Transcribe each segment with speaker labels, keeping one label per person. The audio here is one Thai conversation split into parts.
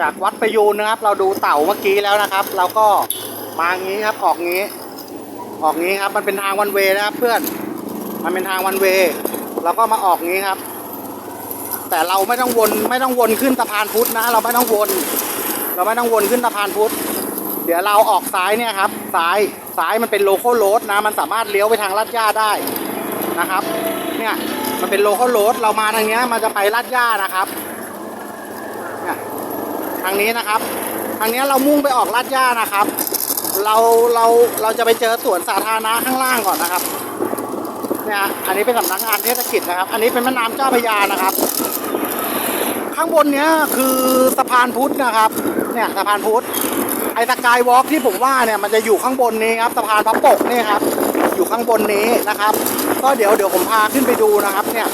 Speaker 1: จากวัดประยูนนะครับ เราดูเต่าเมื่อกี้แล้วนะครับ เราก็มางี้ครับออกงี้ ออกงี้ครับ มันเป็นทางวันเวนะครับ เพื่อนมันเป็นทางวันเวเราก็มาออกงี้ครับ แต่เราไม่ต้องวนไม่ต้องวนขึ้นสะพานพุทธนะ เราไม่ต้องวน เราไม่ต้องวนขึ้นสะพานพุทธเดี๋ยวเราออกซ้ายเนี่ยครับซ้ายซ้ายมันเป็นโลโก้โรดนะ มันสามารถเลี้ยวไปทางลาดย่าได้นะครับ เนี่ยมันเป็นโลโก้โรดเรามาทางเนี้ยมันจะไปลาดย่านะครับ ทางนี้นะครับ ทางนี้เรามุ่งไปออกลาดย่านะครับ เราเราเราจะไปเจอสวนสาธารณะข้างล่างก่อนนะครับเนี่ยอันนี้เป็นสำนักงานเทศกิจนะครับ อันนี้เป็นแม่น้ำเจ้าพระยานะครับ ข้างบนเนี้ยคือสะพานพุทธนะครับ เนี่ยสะพานพุทธไอ้สกายวอล์กที่ผมว่าเนี่ยมันจะอยู่ข้างบนนี้ครับสะพานพระปกนี่ครับ อยู่ข้างบนนี้นะครับ ก็เดี๋ยวเดี๋ยวผมพาขึ้นไปดูนะครับ เนี่ย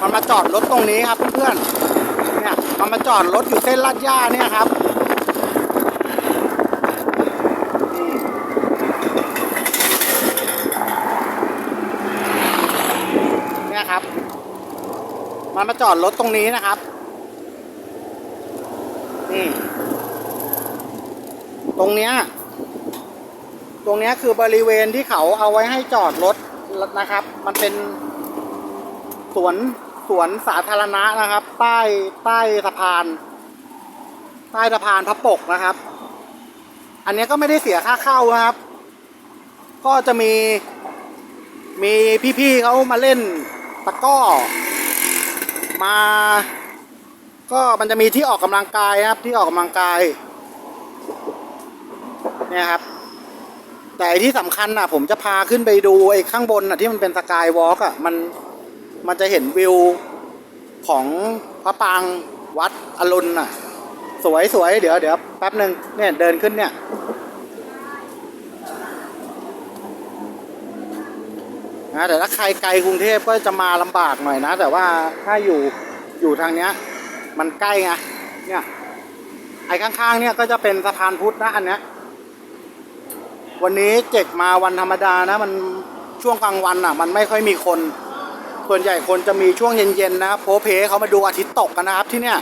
Speaker 1: มันมาจอดรถตรงนี้ครับเพื่อนๆ เนี่ยมันมาจอดรถอยู่เส้นลาดย่าเนี่ยครับนี่เนี่ยครับ มันมาจอดรถตรงนี้นะครับนี่ตรงเนี้ยตรงเนี้ยคือบริเวณที่เขาเอาไว้ให้จอดรถนะครับ มันเป็นสวน สวนสาธารณะนะครับ ใต้ใต้สะพาน ใต้สะพานพระปกนะครับ อันนี้ก็ไม่ได้เสียค่าเข้านะครับ ก็จะมี มีพี่ๆเขามาเล่นตะก้อ มา ก็มันจะมีที่ออกกำลังกายนะครับ ที่ออกกำลังกาย เนี่ยครับแต่ที่สำคัญน่ะ ผมจะพาขึ้นไปดูไอ้ข้างบนน่ะที่มันเป็นสกายวอล์กอะมัน มันจะเห็นวิวของพระปางวัดอรุณน่ะ สวยสวยเดี๋ยวเดี๋ยวแป๊บหนึ่งเนี่ยเดินขึ้นเนี่ย นะแต่ถ้าใครไกลกรุงเทพก็จะมาลำบากหน่อยนะ แต่ว่าถ้าอยู่อยู่ทางเนี้ย มันใกล้ไงเนี่ยไอ้ข้างๆเนี่ยก็จะเป็นสะพานพุทธนะอันเนี้ยวันนี้เจ็กมาวันธรรมดานะ มันช่วงกลางวันอะ มันไม่ค่อยมีคน ส่วนใหญ่คนจะมีช่วงเย็นๆนะครับโพเพเขามาดูอาทิตย์ตกกันนะครับที่เนี่ย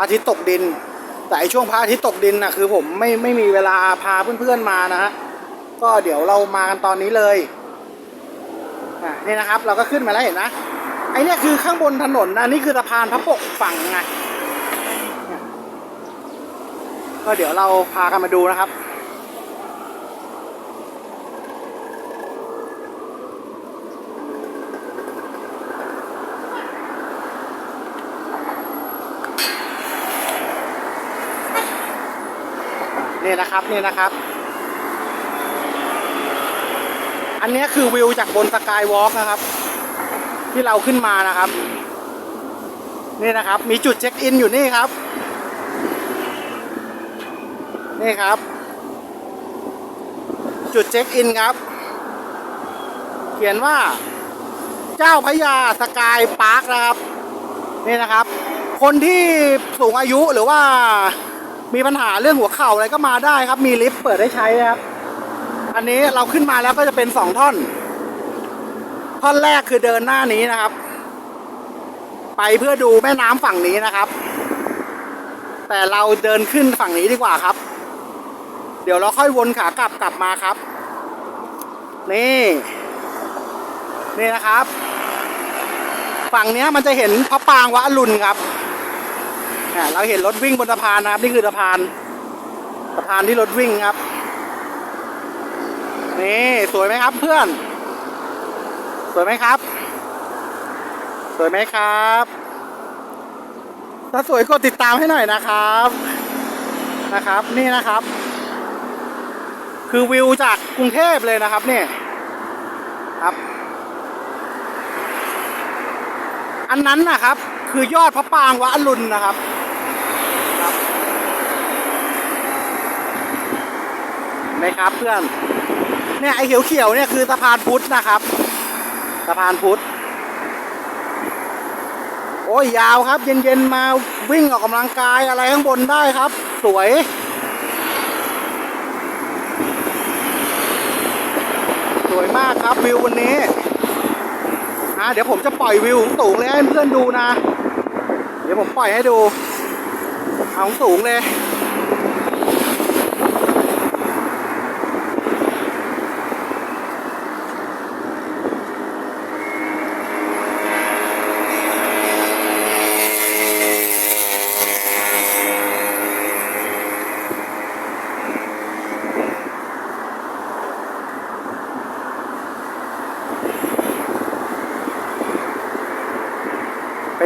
Speaker 1: อาทิตย์ตกดิน แต่อ้ช่วงพระอาทิตย์ตกดินน่ะคือผมไม่ไม่มีเวลาพาเพื่อนๆมานะฮะก็เดี๋ยวเรามากันตอนนี้เลยอะนี่นะครับเราก็ขึ้นมาแล้วเห็นนะไอเนี่ยคือข้างบนถนนนะนี่คือสะพานพระปกฝั่งไงก็เดี๋ยวเราพากันมาดูนะครับ นี่นะครับนี่นะครับ อันนี้คือวิวจากบนสกายวอล์กนะครับ ที่เราขึ้นมานะครับ นี่นะครับ มีจุดเช็คอินอยู่นี่ครับ นี่ครับ จุดเช็คอินครับ เขียนว่า เจ้าพระยาสกายพาร์คนะครับ นี่นะครับ คนที่สูงอายุหรือว่า มีปัญหาเรื่องหัวเข่าอะไรก็มาได้ครับ มีลิฟต์เปิดให้ใช้นะครับ อันนี้เราขึ้นมาแล้วก็จะเป็นสองท่อน ท่อนแรกคือเดินหน้านี้นะครับ ไปเพื่อดูแม่น้ำฝั่งนี้นะครับ แต่เราเดินขึ้นฝั่งนี้ดีกว่าครับ เดี๋ยวเราค่อยวนขากลับกลับมาครับ นี่นี่นะครับ ฝั่งนี้มันจะเห็นพระปางวัดอรุณครับ เราเห็นรถวิ่งบนสะพานนะครับ นี่คือสะพานสะพานที่รถวิ่งครับ นี่สวยไหมครับเพื่อน สวยไหมครับ สวยไหมครับ ถ้าสวยกดติดตามให้หน่อยนะครับนะครับ นี่นะครับ คือวิวจากกรุงเทพเลยนะครับเนี่ยครับ อันนั้นนะครับ คือยอดพระปางวัดอรุณนะครับเห็น ไหมครับเพื่อน เนี่ยไอ้เขียวๆเนี่ยคือสะพานพุทธนะครับสะพานพุทธโอ้ยยาวครับเย็นๆมาวิ่งออกกำลังกายอะไรข้างบนได้ครับ สวยสวยมากครับวิววันนี้อะเดี๋ยวผมจะปล่อยวิวสูงเลยให้เพื่อนดูนะ เดี๋ยวผมปล่อยให้ดู เอาสูงเลย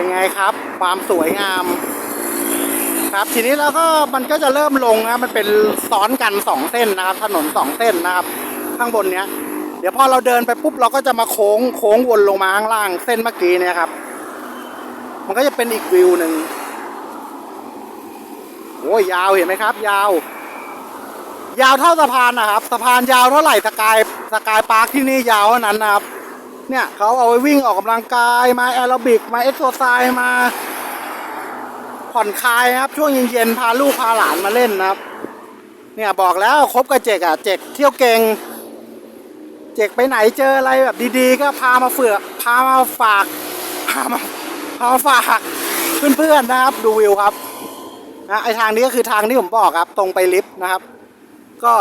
Speaker 1: เป็นไงครับ ความสวยงาม ครับ ทีนี้แล้วก็มันก็จะเริ่มลงนะมันเป็นซ้อนกันสองเส้นนะครับ ถนนสองเส้นนะครับ ข้างบนเนี้ย เดี๋ยวพอเราเดินไปปุ๊บเราก็จะมาโค้งโค้งวนลงมาข้างล่างเส้นเมื่อกี้เนี่ยครับ มันก็จะเป็นอีกวิวหนึ่งโอ้ยยาวเห็นไหมครับ ยาว ยาวเท่าสะพานนะครับสะพานยาวเท่าไหร่สกายสกายพาร์คที่นี่ยาวเท่านั้นนะครับ เนี่ยเขาเอาไว้วิ่งออกกำลังกายมาแอโรบิกมาเอ็กโซไซส์มา ผ่อนคลายครับ ช่วงเย็นๆพาลูกพาหลานมาเล่นนะครับ เนี่ยบอกแล้วคบกับเจกอะเจกเที่ยวเก่งเจกไปไหนเจออะไรแบบดีๆ ก็พามาเฟือกพามาฝากพามาพามาฝากเพื่อนๆนะครับ ดูวิวครับนะไอทางนี้ก็คือทางที่ผมบอกครับ ตรงไปลิฟต์นะครับ ก็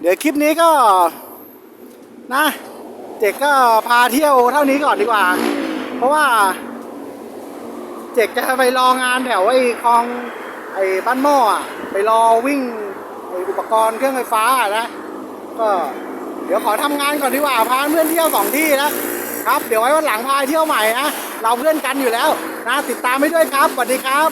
Speaker 1: เดี๋ยวคลิปนี้ก็นะ เจกก็พาเที่ยวเท่านี้ก่อนดีกว่า เพราะว่า เจกจะไปรองานแถวไอ้คลองไอ้บ้านหม้ออะไปรอวิ่งไอ้อุปกรณ์เครื่องไฟฟ้าอะนะ ก็เดี๋ยวขอทำงานก่อนดีกว่าพาเพื่อนเที่ยวสองที่นะครับ เดี๋ยวไว้วันหลังพาเที่ยวใหม่นะเราเพื่อนกันอยู่แล้วนะติดตามให้ด้วยครับสวัสดีครับ